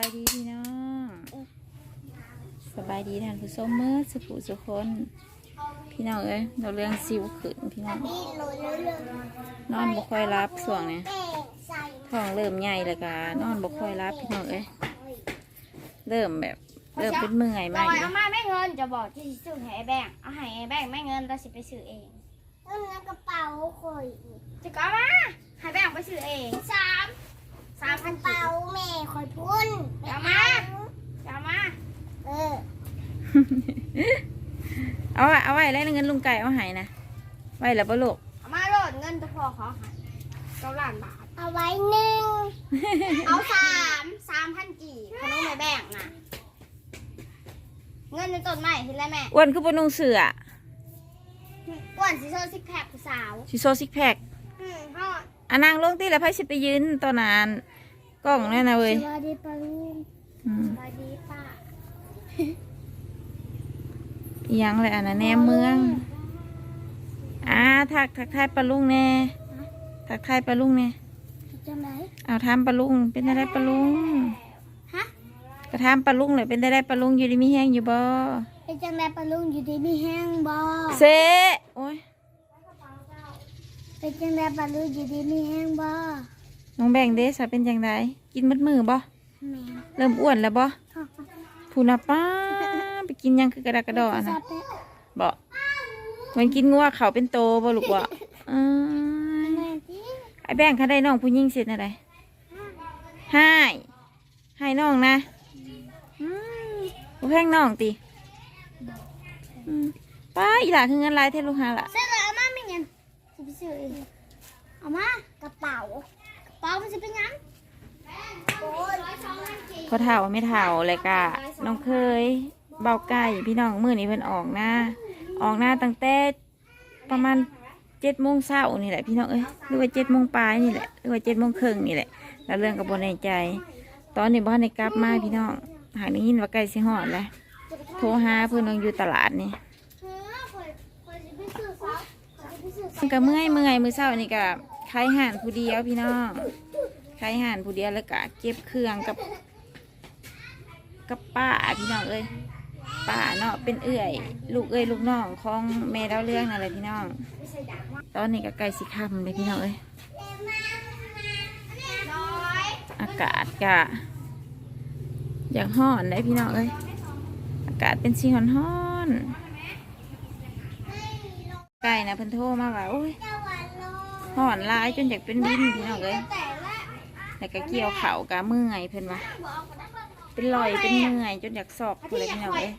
ายดีพี่น้องสบายดีท่านผู้ชมเมื่อสุขุสุคน พี่น้องเอ้ยเราเรื่องสิวขึ้นพี่น้องนอนบ่ค่อยรับส่วงนี้ท้องเริ่มใหญ่แล้วก็นอนบ่ค่อยรับพี่น้องเอ้ยเริ่มแบบ เริ่มเป็นเมื่อยบมาอกกว่าเอามาไม่เงินจะบอกที่สิซื้อให้ไอ้แบงค์เอาให้ไอ้แบงค์ไม่เงินแต่สิไปซื้อเองเงินในกระเป๋าคอยจะก็เอามาให้แบงค์ไปซื้อเองสาม สามกพันระกีเป๋าบแม่คอยพุ่นเอามาจะเอามาเออเอาไว้เอาไว้แล้วเงินลุงไก่เอาใหายนะไว้แล้วปะลูกเอามาโหลดเงินจะพอขอให้เก้าล้านบาท เอาไว้หนึ่งเอาสามสามพันกีบขนมไอ้แบงค์นะเงินในต้นไม้เห็นแล้วแม่อ้วนคือปนุ่งเสืออ้วนสิโซซิกแพคผู้สาวชิโซซิกแพคอืมพ่อ อะนางลงตีแล้วไพ่สิไปยืนตอนนั้นกล้องนั่นนะเว้ยสวัสดีปาลุงอืมสวัสดีป้าอิหยังเลยอันนั้นแหนมเมืองอ่าทักทักทายปลาลุงแน่ทักทายปลาลุงแน่จังไหนเอาทามปลาลุงเป็นได้ปลาลุงฮะกระทามปลาลุงเลยเป็นได้ปลาลุงอยู่ดีมีแห้งอยู่บ่เป็นจังไหนปาลุงอยู่ดีมีแห้งบ่เซโอ้ย เป็นจังไหนปาลุงอยู่ดีมีแห้งบ่น้องแบ่งเด้สาเป็นจังไดกินมัดมือบ่แม่เริ่มอ้วนแล้วบ่ผู้น่ะป้าไปกินหยังคือกระดากกระดอซานะเปะบ่มันกินงัวเขาเป็นโตบ่ลูกบ่เอ้ยแม่ที่ไอ้แบ่งเขาได้น้องผู้หญิงเสร็จอะไรให้ให้น้องนะอืมบ่แพงน้องติอืมป้าอีหล่าคือเงินหลายเทลูกหาล่ะ สิไปซื้อเอามากระเป๋ากระเป๋ามันจะเป็นยังโอ้ยร้อยสองพันกี่พอเฒ่าไม่เฒ่าเลยกะน้องเคยเบาไก่พี่น้องมือนี้เพิ่นออกหน้า ออกหน้าตั้งแต่ประมาณเจ็ดโมงเช้านี่แหละพี่น้องเอ้ยหรือว่าเจ็ดโมงปลายนี่แหละหรือว่าเจ็ดโมงครึ่งนี่แหละ แล้วเรื่องกับบนในใจ ตอนนี้บ้านในกลับมาพี่น้องหากได้ยินว่าไก่สิหอดแล้วโทรหาเพื่อนน้องอยู่ตลาดนี่ มันก็เมื่อยเมื่อยมือเช้านี่ก็ขายห่านผู้เดียวพี่น้องขายห่านผู้เดียวแล้วก็เก็บเครื่องกับ กับป้าพี่น้องเอ้ยป้าเนาะเป็นเอื่อยลูกเอ้ยลูกน้องของแม่ดาเรื่องนั่นแหละพี่น้อง ตอนนี้ก็ใกล้สิค่ำเลยพี่น้องเอ้ยอากาศก็อย่างห้อนได้พี่น้องเอ้ยอากาศเป็นสีฮ้อนฮ้อน ไก่นะเพิ่นโทรมาว่าโอ้ยห่อนลายจนอยากเป็นวินพี่น้องเอ้ยแต่ละแล้วก็เกี่ยวเข่าวกะเมื่อยเพิ่นว่าเป็นรอยเป็นเมื่อยจนอยากสอกเลยพี่น้องเอ้ย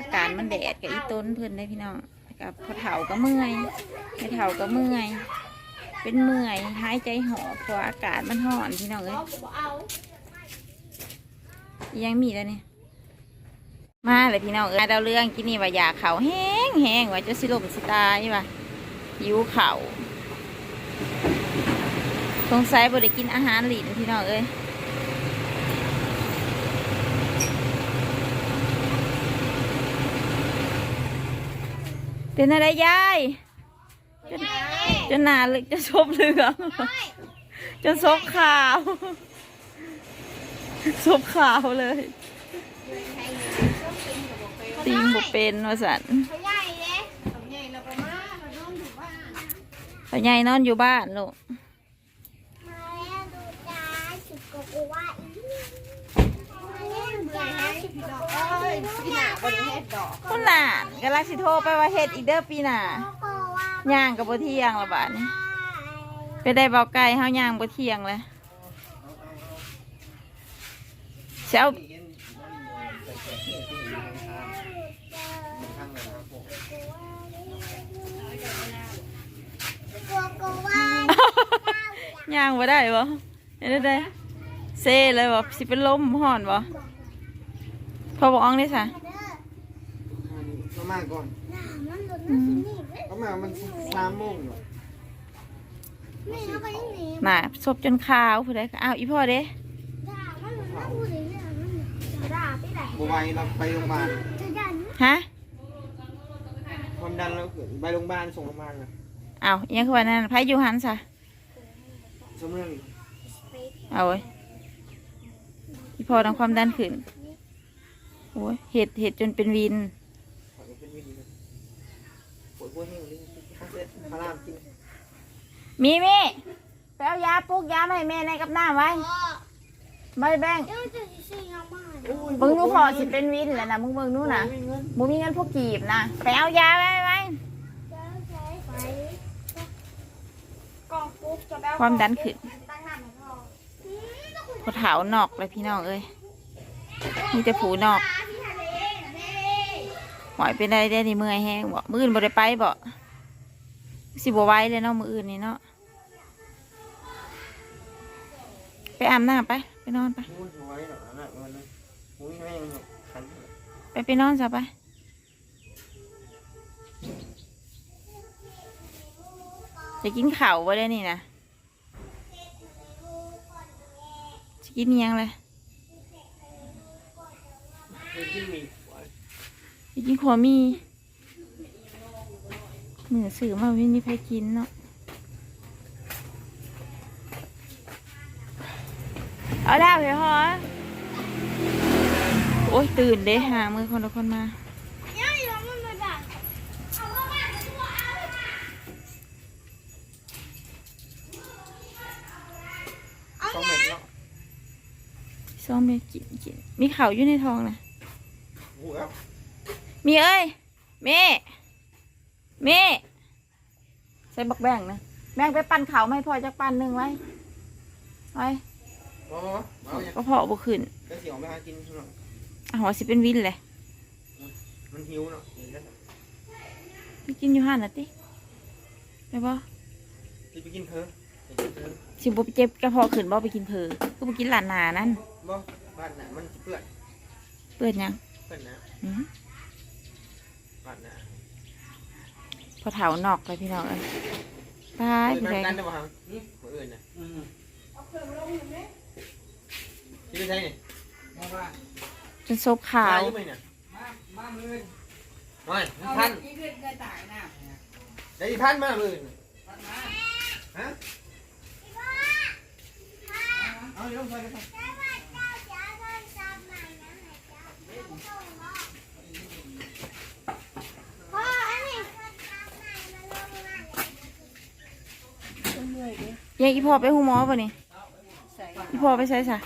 อากาศมันแดดกับอีต้นเพิ่นได้พี่น้องแล้วกับพอเถาก็เมื่อยไม่เถาก็เมื่อย เป็นเมื่อยหายใจหอบเพราะอากาศมันร้อนพี่น้องเอ้ยยังมีแล้วนี่ย มาเลยพี่น้องเอ้ยดาวเรื่องกินนี่ว่าอยากเขาแห้งแห้งว่าจะสิลมสิตายว่ะหิวเขาวสงสัยบ่ได้กินอาหารหลินพี่น้องเอ้ยเป็นอะไรยายจนจนหนาเลยจะชบเหลืองจะซบขาวซบขาวเลยตีงบ่ เป็นว่าสันเขาใหญ่เลยเขาใหญ่เราไปมาเราต้องอยู่บ้านพ่อใหญ่นอนอยู่บ้านลูกมาแล้วดูจ้าสิบกว่าอีมาแล้วจ้าสิบกว่าเอ้ยพี่หนาบริเฮ็ดดอกคนหนานกำลังสิโทรไปว่าเฮ็ดอีกเด้อปีหน้าก็ว่าย่างกับบ่เที่ยงละบาดนี้ไปได้เบาไก่เฮาย่างบ่เที่ยงเลยเช้า ก็ก็ว่า ย่างบ่ได้บ่เฮ็ดได้เซ่เลยบ่สิเป็นลมฮ้อนบ่พอบอกอองได้ซะก็มาก่อนน้ำมันหลุดมาที่นี่เว้ยก็มามันสามโมงเหรอแม่เขาไปยังไงน่ะศพจนขาวผู้ใดก็อ้าวอีพ่อเด้ด่ามันหลุดมาพูดเลยเนี่ยมันด่าไปไหนบไหวเราไปโรงพยาบาลจะด่าหนูฮะความดันเราขึ้นไปโรงพยาบาลส่งโรงพยาบาลเลยอ้าวอิหยังคือว่านั่นไผอยู่หันซะ สมเรื่องเอาเว้ยอีพอทำความดันขึ้นโอ้ยเห็ดเห็ดจนเป็นวินขอเป็นวิธีเลยปวดหัวแห้งเลยข้าวเสร็จพารามกินมีมีไปเอายาปลุกยามาให้แม่ในกับน้ำไว้พ่อใบแบงเดี๋ยวจะซื้อยังมาให้มึงรู้พอสิเป็นวินแล้วนะมึงเบิ่งนู้นนะไม่เงินมึงมีเงินพวกกีบนะไปเอายาไว้ไว้ เดี๋ยวใช้ไฟ กองปุ๊บจะแบ ความดันขึ้นตั้งหน้าให้พ่ออืมต้องคุยพอเถานอกเลยพี่น้องเอ้ยมีแต่ผูนอกกับพี่ทะเลนะแม่หอยเป็นได้ได้ในเมื่อยแห้งบ่มืออื่นบ่ได้ไปบ่สิบ่ไหว้เลยเนาะมืออื่นนี่เนาะไปอาบน้ำไป ไปนอนไปมูนหัวไว้หรอกนะมันนะมูนไม่ยังหรอกขันไปไปนอนซะไป จะกินข้าวบ่ได้นี่นะจะกินยังเลยจะกินขัวมีเหนือสื่อมาไม่มีใครกินเนาะเอาดาวเหรอฮะโอ้ยตื่นเด้หามือคนละคนมา เดี๋ยวเดี๋ยวมันมาดังเอาเข้ามาเดี๋ยวเอาเข้ามาเอา สอง ไง เม็ดเนาะ ซ้อมเม็ดกินกินมีข่าวอยู่ในท้องนะหัวมีเอ้ยเม่เม่ใส่บักแบ่งนะแบ่งไปปั่นข่าวไม่พอจักปั่นหนึ่งไว้ไว้อ๋อเอาอย่างก็พอบ่ขึ้นก็เสียงไปหากินเนาะอะหัวสิเป็นวินเลยมันหิวเนาะเห็นแล้วไปกินอยู่ห้านน่ะติไปบ่ที่ไปกินเธอไปกินเธอ สิบ่ไปเจ็บกระเพาะขึ้นบ่ไปกินเพอก็ไปกินหลานนานั่นบ่บ้านน่ะมันสิเปื้อนเปิดหยังเปื้อนนะอืมบ้านน่ะพอเถานอกเลยพี่น้องเอ้ยตายเปื้พี่อนแดกันงได้บ่ครับนี่หัวอื่นน่ะที่ไปใช้นี่จนซบขาวอยู่ไหมเนี่ยไม่พันได้พันมาเลยฮะ เอาเดี๋ยวไปเลยพ่ออันนี้แยกอีพ่อไปหูหมอป่ะนี่อีพ่อไปใส่ซะ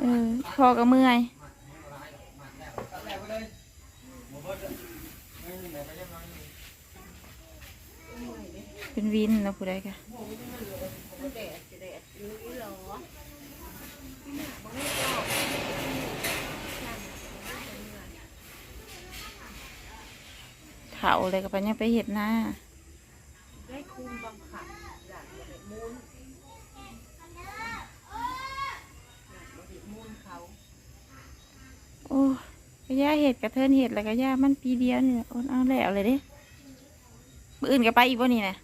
เออพ่อก็เมื่อยเป็นวินนะผู้ใดกะ เถาเลยกับปัญญาไปเห็ดหน้าโอ้กระยาเห็ดกระเทินเห็ดแล้วกระยามันปีเดียวนี่แหละโอนเอาแล้วเลยเด้มืออื่นก็ไปอีกบ่นี่นะ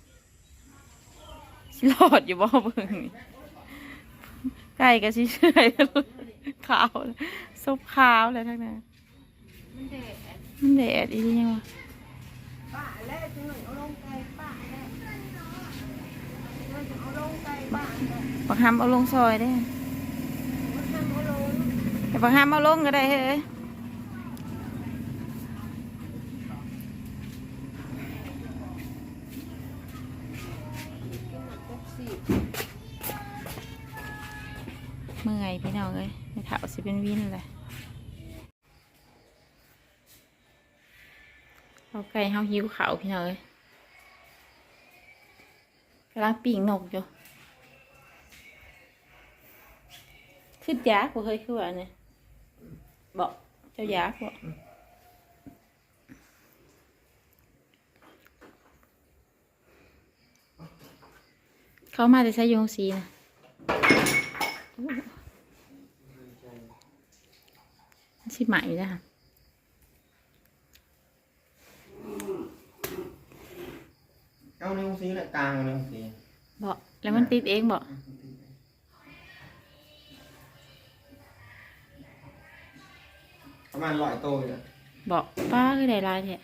สิรอดอยู่บ่เบิ่งไก่ก็สิเชื่อยขาวซบขาวเลยทั้งนั้นมันแดดอีนี่ยังวะ บักฮำเอาลงซอยได้แต่บักฮำเอาลงก็ได้เฮ้ยเมื่อยพี่น้องเอ้ยไม่ถาวสิเป็นวินเลย เอาไก่เฮาหิวเขาพี่น้องเอ้ยกำลังปีงนกอยู่ขึ้นยากบ่เคยคือว่าเนี่ยบอกเจ้ายากบอกเขามาแต่ใช้ยงสีนะสิใหม่นะคะ เอาในองศรีแหละกลางเนห้องศรีบอกแล้วมันติดเองบอกประมาณร้อยโตวเลยบอกป้าคือได้ลายเนี่ย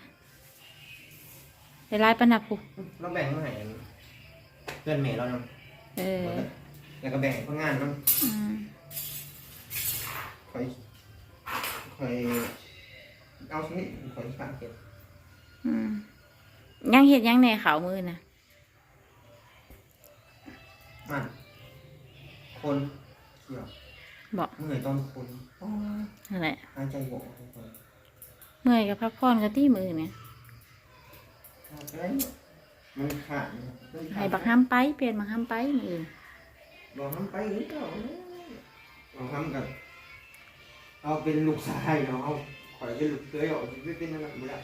ได้ลายปะนับปุ๊บเราแบ่งเท่าไหร่เพื่อนเมย์เราเนาะเออแล้วก็แบ่งพนักงานเนาะอืคอยคอยเอาสิคอยฝากเก็บอืม ยังเห็ดยังในเขาวมือนะมันคนเกี่ยวบอกเมื่อยตอนคนอ๋อนั่นแหละหายใจบอกทุกคนเมื่อยกับพักผ่อนกับที่มือเนี่ยขาดไปแล้วมันขาดเนี่ยมันขาดให้บักห้ามไปเปลี่ยนบักห้ามไปมืออื่นลองทำไปหรือเปล่าลองทำกันเอาเป็นลูกชายเนาะเอาขอยเป็นลูกเคยออกไม่เป็นนั่นแหละไม่ได้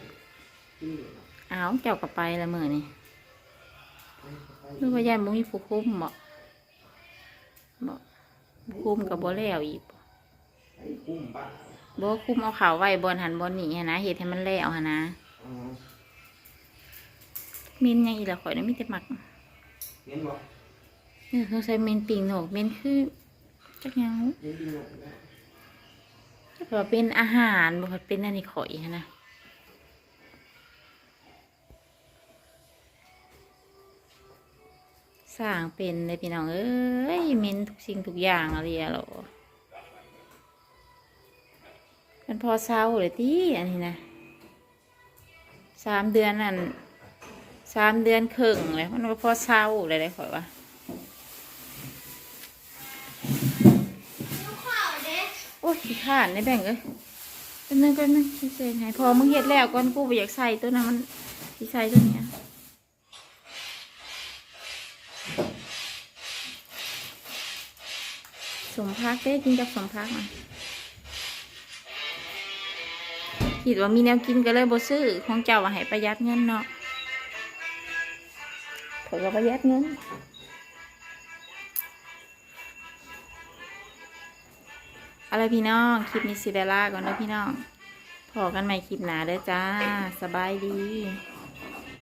ขึ้นเหลื อเนาะอ้าวเจ้ากับไปละมือนี่หรือว่าย่านบ่มีผู้คุมบ่บ่ผู้คุมกับบ่แล้วอีกไอ้กุ้มบ้าบ่คุมเอาข่าวไว้บนหันบนนี่หั้นนะเฮ็ดให้มันแล้วหันนะอ๋อมินยังอีละข่อยนะมีแต่หมักเห็นบอกเออเขาใส่เมนปิงโหนกเมนคือจักหยังเห็นดินหนกแล้วจักว่าเป็นอาหารบ่ว่าเป็นอันนี้ข่อยหั้นนะ สร้างเป็นเลยพี่น้องเอ้ยเมนทุกสิ่งทุกอย่างอะไรอะหรอมันพอเศร้าเลยที่อันนี้นะสามเดือนนั่นสามเดือนครึ่งเลยมันก็พอเศร้าเลยเลยขอยว่าโอ้ยขี้ขานในแบ่งเอ้ยแป๊บนึงแป๊บนึงเสกให้พอมึงเฮ็ดแล้วก่อนกูไปอยากใส่ตัวนั้นมันสิใส่ตัวเนี้ยส มพักเด้กินกับสมพักมันคิดว่ามีแนวกินก็เลยบ่ซื้อของเจ้าว่าให้ประหยัดเงินเนาะเขาก็ประหยัดเงินอะไรพี่น้อง คลิปนี้สิเดล่าก่อนนะพี่น้องพอกันใหม่คลิปหนาเด้อจ้า สบายดี